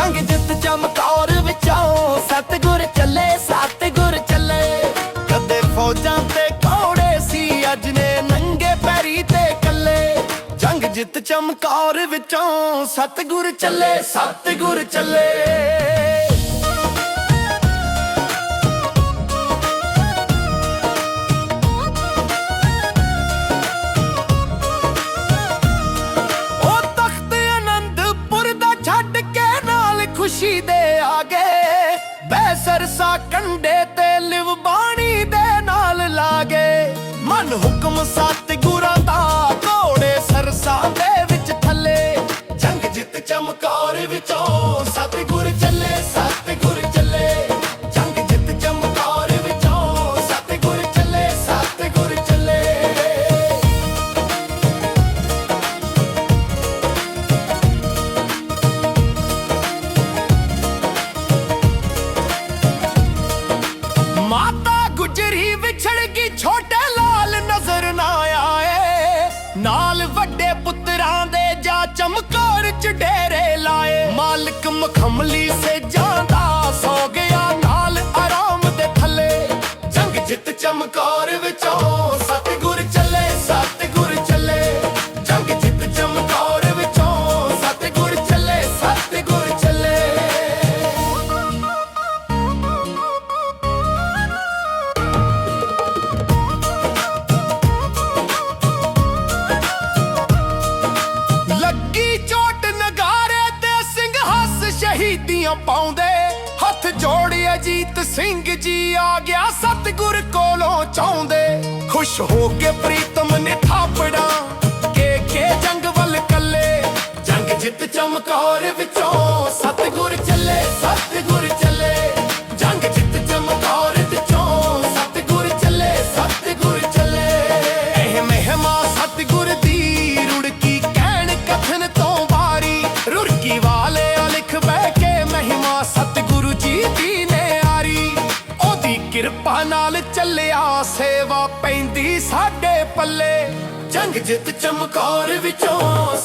ਜੰਗ ਜਿੱਤ ਚਮਕੌਰ ਵਿੱਚੋਂ। ਸਤਗੁਰ ਚੱਲੇ ਸਤਗੁਰ ਚੱਲੇ। ਕਦੇ ਫੌਜਾਂ ਤੇ ਘੋੜੇ ਸੀ, ਅੱਜ ਨੇ ਨੰਗੇ ਪੈਰੀ ਤੇ ਕੱਲੇ ਜੰਗ ਜਿੱਤ ਚਮਕੌਰ ਵਿੱਚੋਂ। ਸਤਗੁਰ ਚੱਲੇ ਸਤਗੁਰ ਚੱਲੇ। ਖੁਸ਼ੀ ਦੇ ਆ ਗਏ ਬੈ ਸਰਸਾ ਕੰਡੇ ਤੇ ਲਿਵ ਬਾਣੀ ਗੁਜਰੀ ਵਿਛੜ ਗਈ ਛੋਟੇ ਲਾਲ ਨਜ਼ਰ ਨਾ ਆਏ। ਨਾਲ ਵੱਡੇ ਪੁੱਤਰਾਂ ਦੇ ਜਾ ਚਮਕੌਰ ਚ ਡੇਰੇ ਲਾਏ। ਮਾਲਕ ਮਖਮਲੀ ਸੇ ਜਾਂਦਾ ਸੋ ਗਿਆ ਨਾਲ ਆਰਾਮ ਦੇ ਥੱਲੇ। ਜੰਗ ਜਿੱਤ ਚਮਕੌਰ ਵਿੱਚੋਂ ਸਤਿਗੁਰ ਸ਼ਹੀਦੀਆਂ ਪਾਉਂਦੇ, ਹੱਥ ਜੋੜੇ ਅਜੀਤ ਸਿੰਘ ਜੀ ਆ ਗਿਆ ਸਤਿਗੁਰ ਕੋਲੋਂ ਚਾਹੁੰਦੇ। ਖੁਸ਼ ਹੋ ਕੇ ਪ੍ਰੀਤਮ ਨੇ ਥਾਪੜਾ, ਕੇ ਕੇ ਜੰਗ ਵੱਲ ਕੱਲੇ। ਜੰਗ ਜਿੱਤ ਚਮਕੌਰ ਵਿੱਚ ਕਿਰਪਾ ਨਾਲ ਚੱਲਿਆ ਸੇਵਾ ਪੈਂਦੀ ਸਾਡੇ ਪੱਲੇ। ਜੰਗ ਜਿੱਤ ਚਮਕੌਰ ਵਿੱਚੋਂ